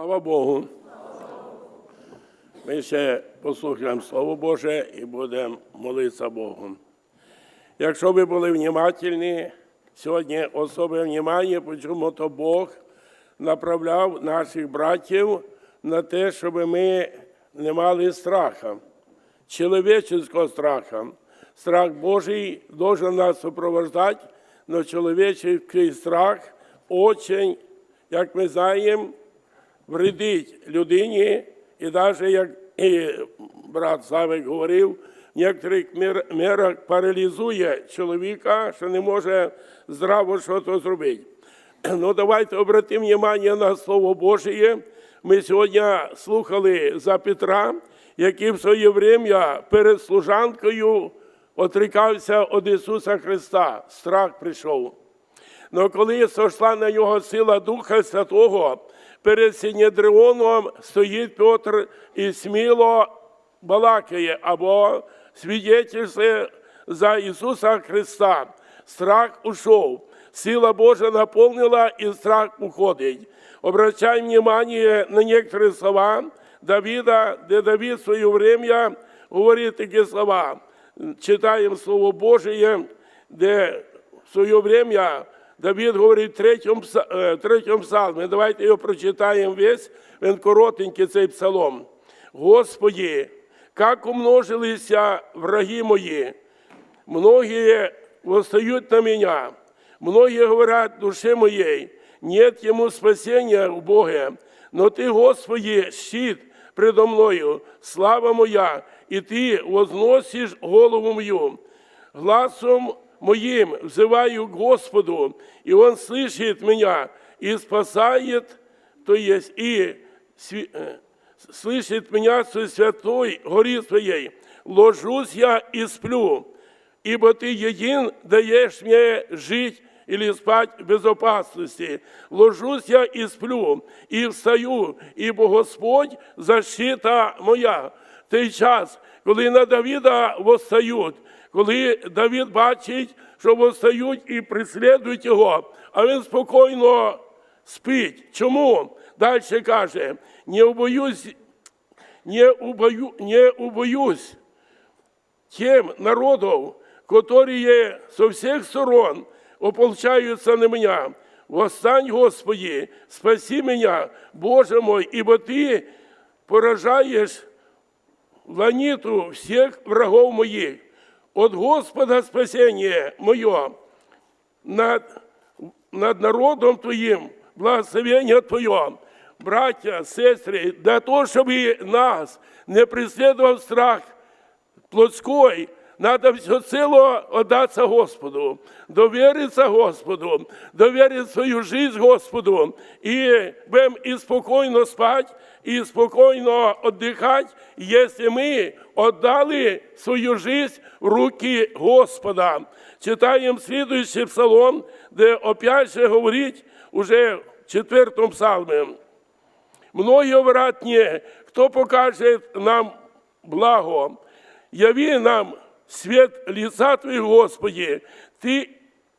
Слава Богу. Ми ще послухаємо Слово Боже і будемо молитися Богу. Якщо ви були внимательні, сьогодні особе внимання, чому то Бог направляв наших братів на те, щоб ми не мали страха, чоловічого страха. Страх Божий должен нас супровождати, але чоловічий страх очень, як ми знаємо, вредить людині, і навіть, як і брат Савик говорив, в некоторих мірах паралізує чоловіка, що не може здраво щось зробити. Ну, давайте обратимо увагу на Слово Божє. Ми сьогодні слухали за Петра, який в своє время перед служанкою отрікався від Ісуса Христа. Страх прийшов. Но коли сошла на нього сила Духа Святого, перед Синедріоном стоїть Петр і сміло балакає або свідетельствує за Ісуса Христа. Страх ушов, сила Божа наповнила і страх уходить. Обращаем внимание на некоторые слова Давида, де Давид в свое время говорит такие слова. Читаем Слово Божие, де в своє время Давид говорить в третьому, е, третьому псалмі. Давайте його прочитаємо весь, він коротенький цей псалом. Господи, як умножилися враги мої, многие восстают на меня, многие говорят душе моей, нет ему спасения в Боге, но Ты, Господи, щит предо мною, слава моя, и Ты возносишь голову мою. Гласом моим взываю к Господу, и Он слышит меня и спасает, то есть и сви- э, слышит меня со святой гори своей. Ложусь я и сплю, ибо Ты един даешь мне жить или спать в безопасности. Ложусь я и сплю, и встаю, ибо Господь защита моя. Той час, коли на Давіда восстають, коли Давід бачить, що восстають і преслідують його, а він спокійно спить. Чому? Далі каже, не убоюсь, не, убою, не убоюсь тем народов, которые со всех сторон ополчаются на меня. Восстань, Господи, спаси меня, Боже мой, ибо Ты поражаешь ланиту всех врагов моих. От Господа спасение мое над, над народом Твоїм, благословення Твоє, браття, сестри, для того, щоб нас не преследував страх плотской, надо всецело отдаться Господу, довериться Господу, доверить свою жизнь Господу, и будем и спокойно спать, и спокойно отдыхать, если мы отдали свою жизнь в руки Господа. Читаем следующий псалом, де опять же говорить уже в четвертом псалме. Многие говорят мне, кто нам благо. Яви нам свет лица Твоего, Господи. Ты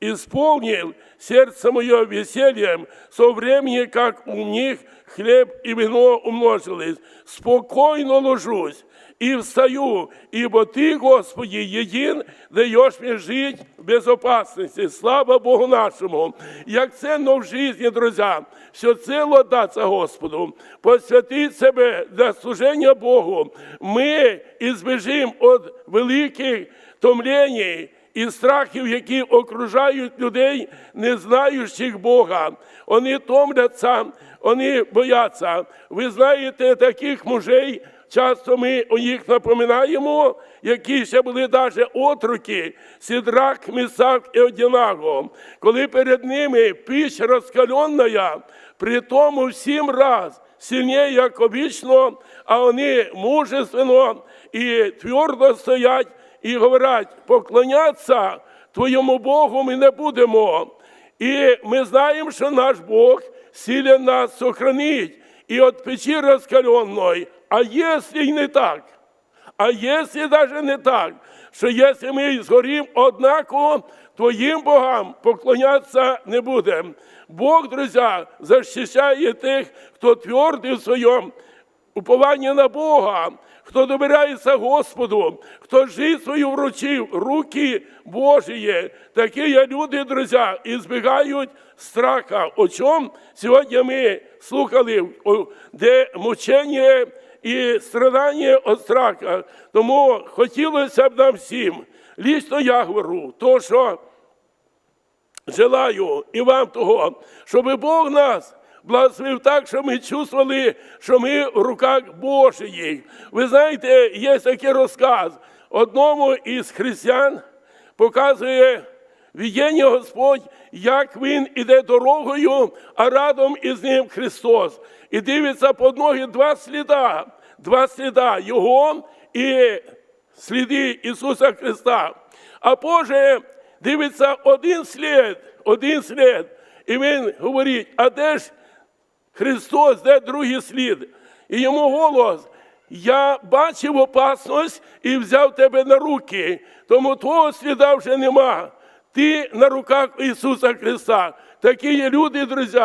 исполнил сердце мое весельем, со времени, как у них хлеб и вино умножились. Спокойно ложусь и встаю, ибо Ты, Господи, един, даешь мне жить в безопасности. Слава Богу нашему. Як ценно в житті, друзі, все цело даться Господу, посвятить себе для служення Богу. Ми ізбежимо від великих томлень і страхів, які окружають людей, не знаючих Бога. Вони томляться, вони бояться. Ви знаєте таких мужей, часто ми о їх напоминаємо, які ще були навіть отруки, Сідрак, Місак і Одінаго. Коли перед ними піч розкаленная, при тому в сім раз сильнее, як обично, а вони мужественно і твердо стоять і говорять, поклонятися Твоєму Богу ми не будемо. І ми знаємо, що наш Бог силен нас сохранить і от печі розкаленної. А й не так, а якщо навіть не так, що якщо ми згорім однаково, твоїм богам поклонятися не будемо. Бог, друзі, захищає тих, хто твердий в своєму упованні на Бога, хто добирається Господу, хто жить свою вручив руки Божії. Такі є люди, друзі, і збігають страха. О чому сьогодні ми слухали, де мучення і страдання від страха. Тому хотілося б нам всім, лічно я говорю, то, що желаю і вам того, щоб Бог нас благословив так, щоб ми чувствували, що ми в руках Божих. Ви знаєте, є такий розказ. Одному із християн показує видіння Господь, як він іде дорогою, а радом із ним Христос. І дивиться під ноги два сліда, два сліда Його і сліди Ісуса Христа. А Боже дивиться один слід, один слід. І він говорить, а де ж Христос, де другий слід? І йому голос. Я бачив опасність і взяв тебе на руки, тому твого сліда вже нема. Ти на руках Ісуса Христа. Такі є люди, друзі,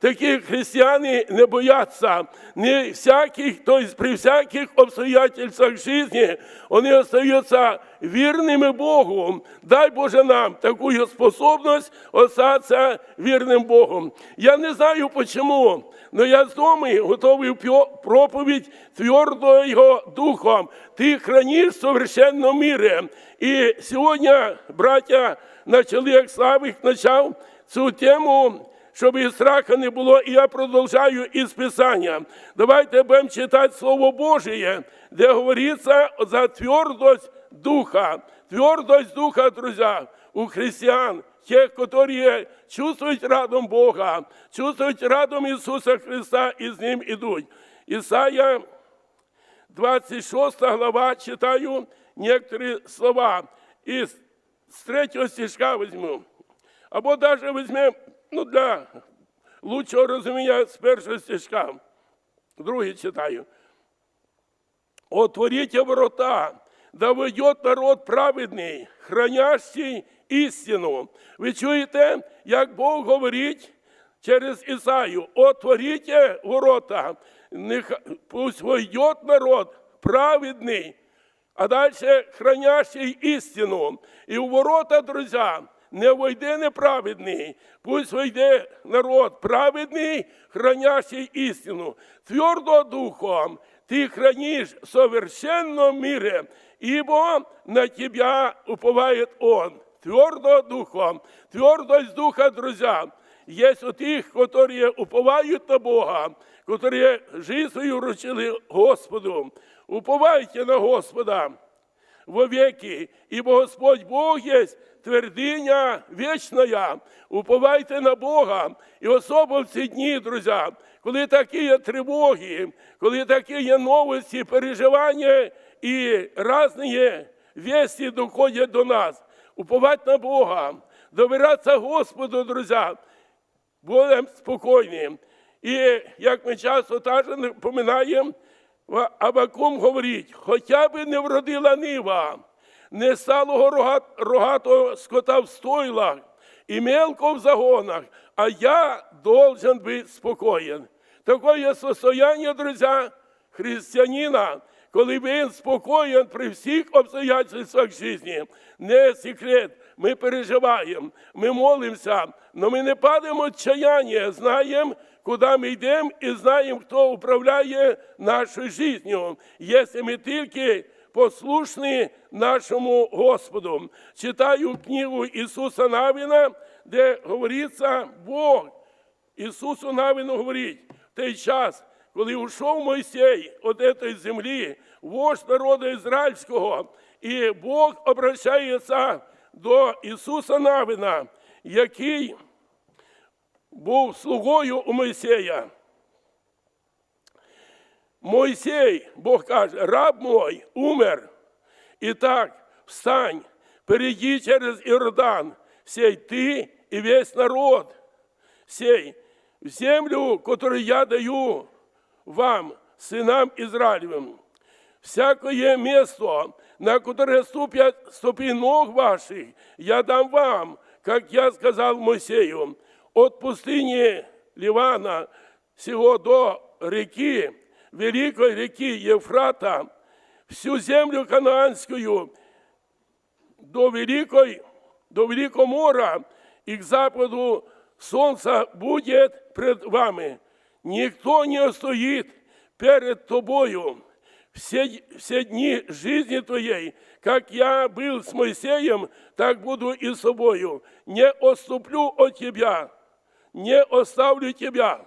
такі християни не бояться. Не всяких, тобто при всяких обстоятельствах житті вони остаються вірними Богу. Дай Боже нам таку способність остатися вірним Богом. Я не знаю чому, але я з дому готовий проповідь твердого духом. Ти храниш в совершенному мірі. І сьогодні, браття, почали, як Славик почав цю тему, щоб і страха не було, і я продовжаю із Писання. Давайте будемо читати Слово Божє, де говориться за твердость духа. Твердость духа, друзі, у християн, тех, які чувствують радом Бога, чувствують радом Ісуса Христа і з Ним ідуть. Ісая 26 глава читаю некоторі слова. І з третього стишка візьму. Або навіть візьмемо ну, для лучшого розуміння з першого стишка. Другий читаю. Отворите ворота, да войдет народ праведний, хранящий істину. Ви чуєте, як Бог говорить через Ісаю, отворите ворота, пусть войдет народ праведний, а далі хранящий істину. І у ворота, друзі, не войде неправедний, пусть войде народ праведний, хранящий істину. Твердо духом ти хранишь в совершенном мире, ибо на тебя уповает Он. Твердо духом, твердость духа, друзья, есть у тих, которые уповают на Бога, которые жизнь свою вручили Господу. Уповайте на Господа вовеки, ибо Господь Бог есть твердиня вічна. Уповайте на Бога. І особливо в ці дні, друзі, коли такі є тривоги, коли такі є новості, переживання і різні вісті доходять до нас. Уповати на Бога, довиратися Господу, друзі, будемо спокійні. І як ми часто теж напоминаємо, Авакум говорить, хоча б не вродила нива, не стало рогатого скота в стойлах і мелко в загонах, а я должен бути спокоєн. Таке состояние, друзі, християнина, коли він спокоєн при всіх обстоятельствах житті. Не секрет, ми переживаємо, ми молимося, але ми не падаємо відчаяння, знаємо, куди ми йдемо і знаємо, хто управляє нашою життю, якщо ми тільки послушні нашому Господу. Читаю книгу Ісуса Навіна, де говориться Бог. Ісусу Навіну говорить, в той час, коли ушов Мойсей від цієї землі, вождь народу ізраїльського, і Бог обращається до Ісуса Навіна, який був слугою у Мойсея. Мойсей, Бог каже, раб мой умер. І так, встань, перейди через Іордан, сей ти і весь народ, сей в землю, которую я даю вам, сынам Израилевым. всякое место, на которое ступят ступи ног ваших, я дам вам, как я сказал Моисею, от пустыни Ливана всего до реки, великой реки Ефрата, всю землю канаанскую, до великой, до великого мора и к западу солнца будет пред вами. Никто не устоит перед тобою все, все дни жизни твоей, как я был с Моисеем, так буду и с собою. Не отступлю от тебя, не оставлю тебя.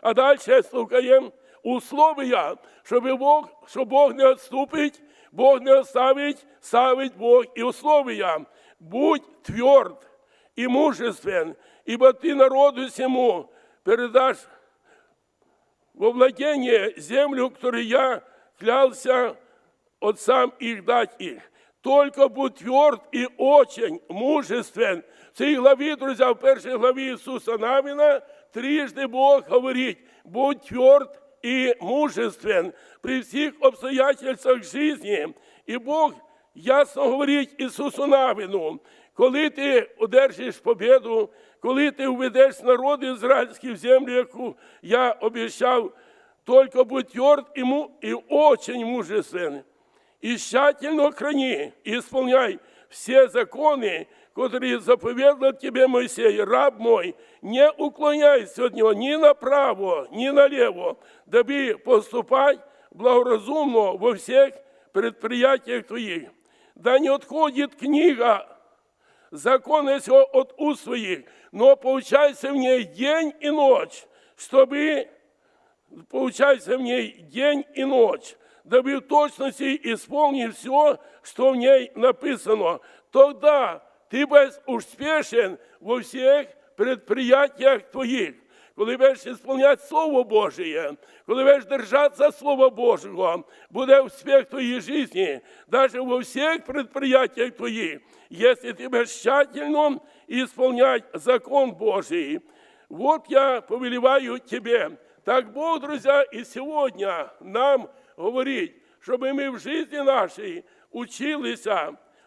А дальше слухаємо условия, щоб Бог, що Бог не відступить, Бог не оставить, ставить Бог і условия. Будь тверд і мужествен, ибо ты народу всему передашь во владение землю, которую я клялся отцам их дать их. Только будь тверд и очень мужествен. В цій главі, друзі, в першій главі Ісуса Навіна трижды Бог говорить, будь тверд и мужествен при всіх обстоятельствах жизни. І Бог ясно говорить Ісусу Навіну, коли ти одержиш победу, коли ти введеш народ ізраїльський в землю, яку я обіцяв, только будь тверд и, му, и очень мужествен, и тщательно храни и исполняй все законы, которые заповедал тебе Моисей, раб мой, не уклоняйся от него ни направо, ни налево, дабы поступать благоразумно во всех предприятиях твоих. Да не отходит книга закона сего от уст своих, но поучайся в ней день и ночь, чтобы получается в ней день и ночь, дабы в точности исполнить все, что в ней написано. Тогда ты будешь успешен во всех предприятиях твоих. Коли будеш ісполняти Слово Божие, коли будеш держатися Слова Божого, буде успіх в твоїй житті, навіть во всіх предприятиях твоїх, якщо ти будеш тщательно исполнять закон Божий. Вот я повелеваю тебе, так Бог, друзья, и сегодня нам говорит, чтобы мы в жизни нашей учились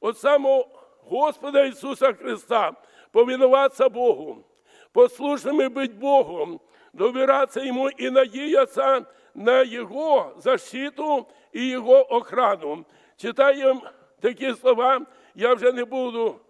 от самого Господа Иисуса Христа повиноваться Богу, послушными быть Богу, доверяться Ему и надеяться на Его защиту и Его охрану. Читаем такі слова, я вже не буду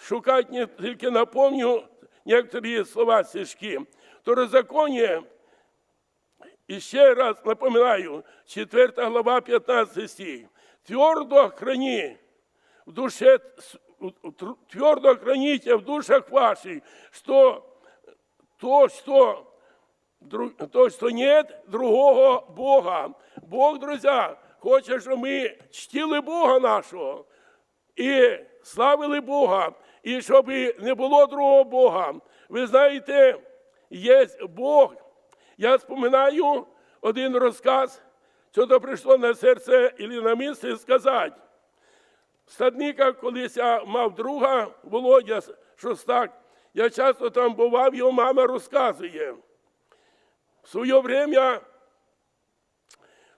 шукати, не- тільки напомню некоторые слова стишки. Второзаконие І ще раз напоминаю, 4 глава, 15 стих. Твердо храни в душе, твердо храните в душах ваших, что то, что, то, что нет другого Бога. Бог, друзья, хоче, щоб ми чтили Бога нашого і славили Бога, і щоб не було другого Бога. Ви знаєте, є Бог. Я споминаю один розказ, що то прийшло на серце і на місце сказати. Стадника колись я мав друга Володя Шостак. Я часто там бував, його мама розказує. В своє время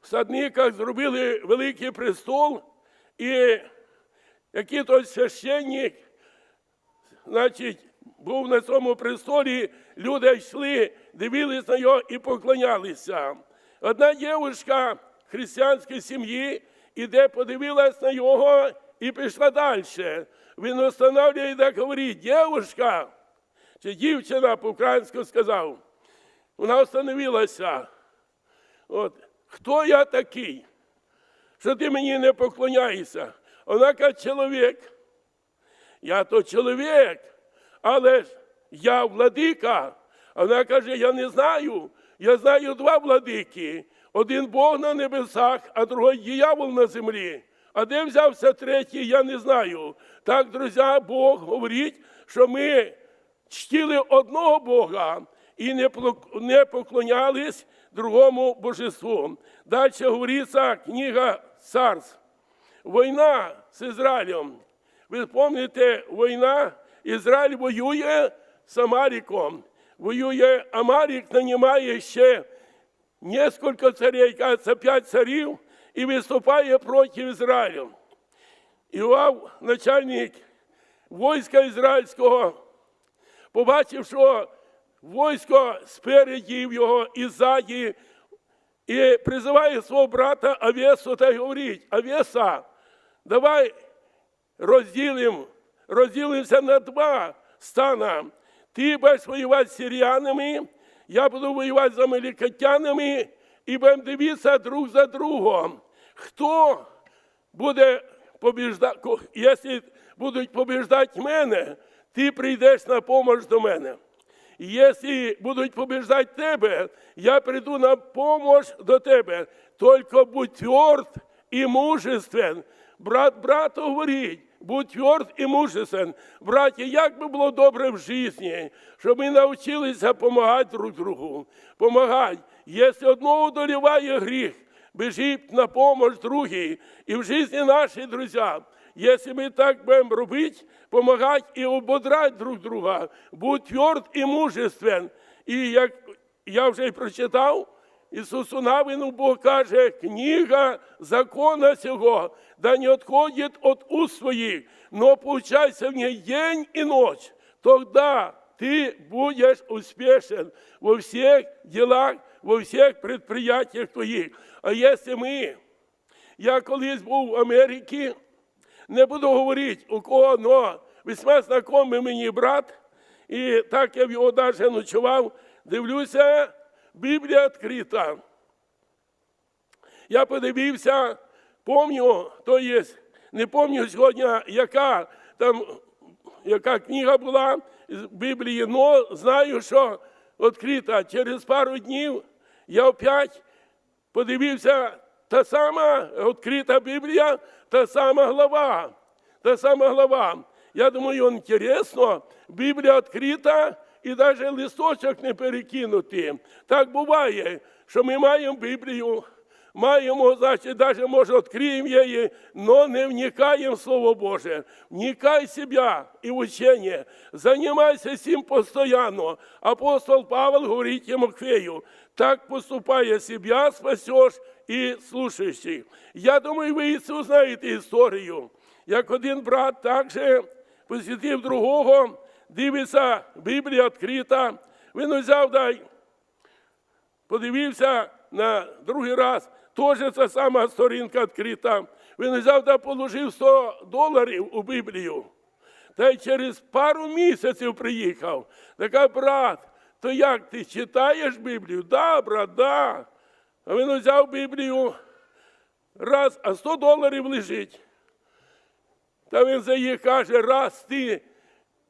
в Стадниках зробили великий престол, і який то священник, значить, був на цьому престолі, люди йшли, дивились на нього і поклонялися. Одна дівчинка християнської сім'ї іде, подивилась на нього і пішла далі. Він встановлює і так говорить, дівчинка, чи дівчина по-українську сказав, вона встановилася. От, хто я такий, що ти мені не поклоняєшся? Вона каже, чоловік. Я то чоловік, але ж я владика. Вона каже, я не знаю. Я знаю два владики. Один Бог на небесах, а другий диявол на землі. А де взявся третій, я не знаю. Так, друзі, Бог говорить, що ми чтили одного Бога і не поклонялись другому божеству. Далі говориться книга царств. Війна з Ізраїлем. Ви пам'ятаєте, війна, Ізраїль воює з Амаріком. Воює Амарік, нанімає ще несколько царей, кажется, п'ять царів, і виступає проти Ізраїлю. Іоав, начальник війська ізраїльського, побачив, що військо спереді його і ззаді, і призиває свого брата Авесу та й говорить, Авеса, давай розділимо, розділимося на два стана. Ти будеш воювати з сиріянами, я буду воювати з амелікатянами, і будемо дивитися друг за другом. Хто буде побіждати, якщо будуть побіждати мене, ти прийдеш на помощь до мене. Якщо будуть побіждати тебе, я прийду на помощь до тебе. Тільки будь тверд і мужествен. Брат брату говорить, будь тверд і мужествен. Браті, як би було добре в житті, щоб ми навчилися допомагати друг другу. Помагати. Якщо одного одоліває гріх, біжить на помощь другий. І в житті наші друзі, Если мы так будем робить, помогать и ободрать друг друга, будь тверд і мужествен. І як я вже й прочитав, Ісусу Навину Бог каже, книга закона сього, да не отходит от уст своих, но получайся в ней день и ночь. Тогда ты будешь успешен во всех делах, во всех предприятиях твоих. А если мы, я колись був в Америці, не буду говорити, у кого, но весьма знайомий мені брат, і так я в його навіть ночував, дивлюся, Біблія відкрита. Я подивився, помню, то є, не пам'ятаю сьогодні, яка там, яка книга була з Біблії, але знаю, що відкрита. Через пару днів я опять подивився, та сама відкрита Біблія, та сама глава. Та сама глава. Я думаю, інтересно, Біблія відкрита і навіть листочок не перекинути. Так буває, що ми маємо Біблію, маємо, значить, навіть може відкриємо її, але не вникаємо в Слово Боже. Вникай себе і в учення, займайся цим постійно. Апостол Павел говорить Тимофею, так поступає себя спасеш і слушаючи. Я думаю, ви Ісус знаєте історію. Як один брат також посвятив другого, дивиться, Біблія відкрита. Він взяв дай, подивився на другий раз, теж ця сама сторінка відкрита. Він взяв та положив 100 доларів у Біблію. Та й через пару місяців приїхав. Така брат, то як ти читаєш Біблію? Да, брат, да. А він взяв Біблію раз, а 100 доларів лежить. Та він за її каже, раз ти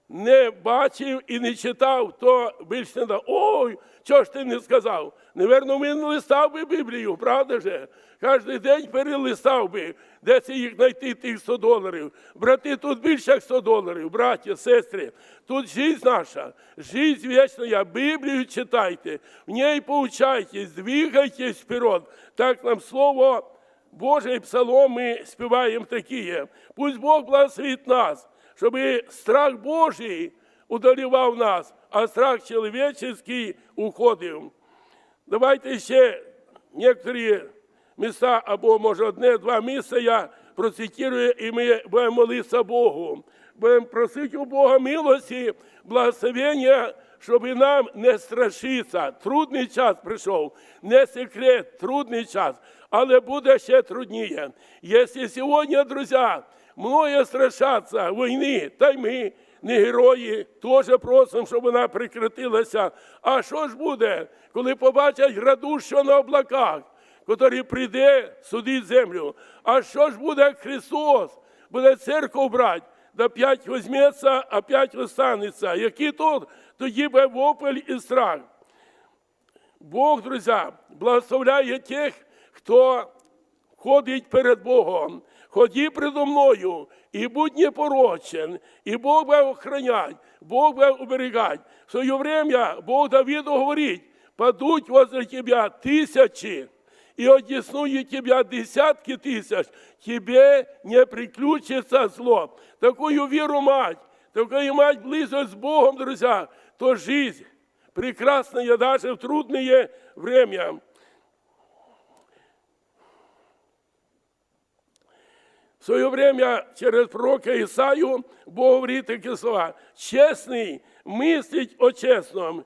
не бачив і не читав, то більше не дав. Ой, чого ж ти не сказав? Неверно, він листав би Біблію, правда же? Кожен день перелистав би, де це їх знайти тих 100 доларів. Брати, тут більше як 100 доларів, браття, сестри. Тут життя наша, життя вічна. Біблію читайте, в ній поучайтесь, двигайтесь вперед. Так нам слово Боже і псалом ми співаємо такі. Пусть Бог благословить нас, щоб страх Божий удалівав нас, а страх чоловічий уходив. Давайте ще некоторі міста, або може одне-два місця я процитирую, і ми будемо молитися Богу. Будемо просити у Бога милості, благословення, щоб і нам не страшитися. Трудний час прийшов, не секрет, трудний час, але буде ще трудніше. Якщо сьогодні, друзі, многие страшаться війни, та й ми, не герої, теж просимо, щоб вона прекратилася. А що ж буде, коли побачать граду, що на облаках, який прийде судити землю? А що ж буде, Христос буде церкву брати? Да п'ять візьметься, а п'ять останеться. Який тут тоді буде вопль і страх. Бог, друзі, благословляє тих, хто ходить перед Богом. Ході предо мною і будь непорочен, і Бог буде охранять, Бог буде оберігать. В своє время Бог Давіду говорить, падуть возле тебя тисячі, и одесную тебя десятки тысяч, тебе не приключится зло. Такую веру мать, такую мать близость с Богом, друзья, то жизнь прекрасная даже в трудные время. В своє время через пророка Ісаю Бог говорить такі слова. Чесний мислить о чесному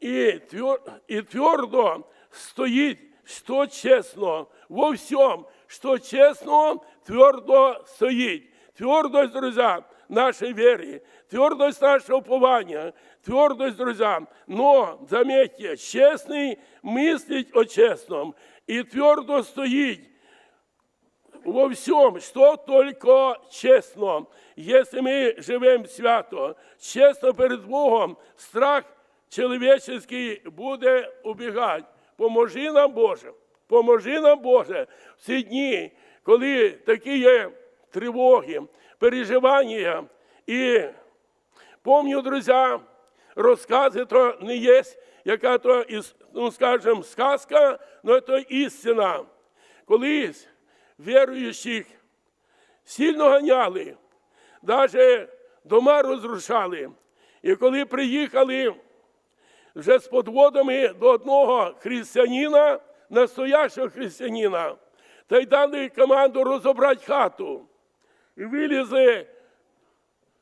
і, твер- і твердо стоїть, що чесно, во всьому, що чесно, твердо стоїть. Твердость, друзья, нашей веры, твердость нашего упования, твердость, друзья. Но, заметьте, честный мыслить о честном и твердо стоить во всем, что только честно. Если мы живем свято, честно перед Богом, страх человеческий буде убігати. Поможи нам, Боже, поможи нам, Боже, в ці дні, коли такі є тривоги, переживання. І помню, друзі, розкази то не є, яка то, ну, скажем, сказка, але це істина. Колись віруючих сильно ганяли, навіть дома розрушали. І коли приїхали вже з подводами до одного християнина, настоящого християнина, та й дали команду розібрати хату. І вилізли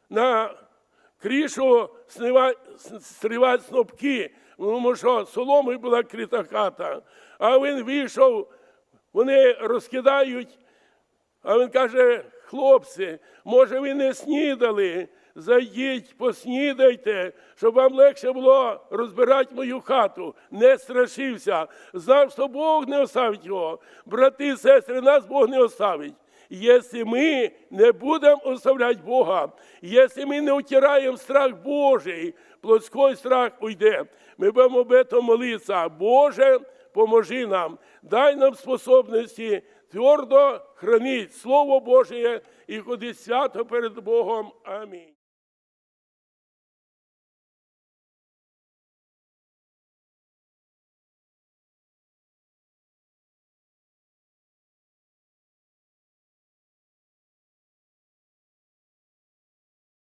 на кришу сривати снопки, тому що соломою була крита хата. А він вийшов, вони розкидають, а він каже, хлопці, може ви не снідали, зайдіть, поснідайте, щоб вам легше було розбирати мою хату. Не страшився, знав, що Бог не оставить його. Брати і сестри, нас Бог не оставить. Якщо ми не будемо оставляти Бога, якщо ми не утираємо страх Божий, плотський страх уйде. Ми будемо об этом молитися. Боже, поможи нам, дай нам способності твердо хранити Слово Божє і ходити свято перед Богом. Амінь.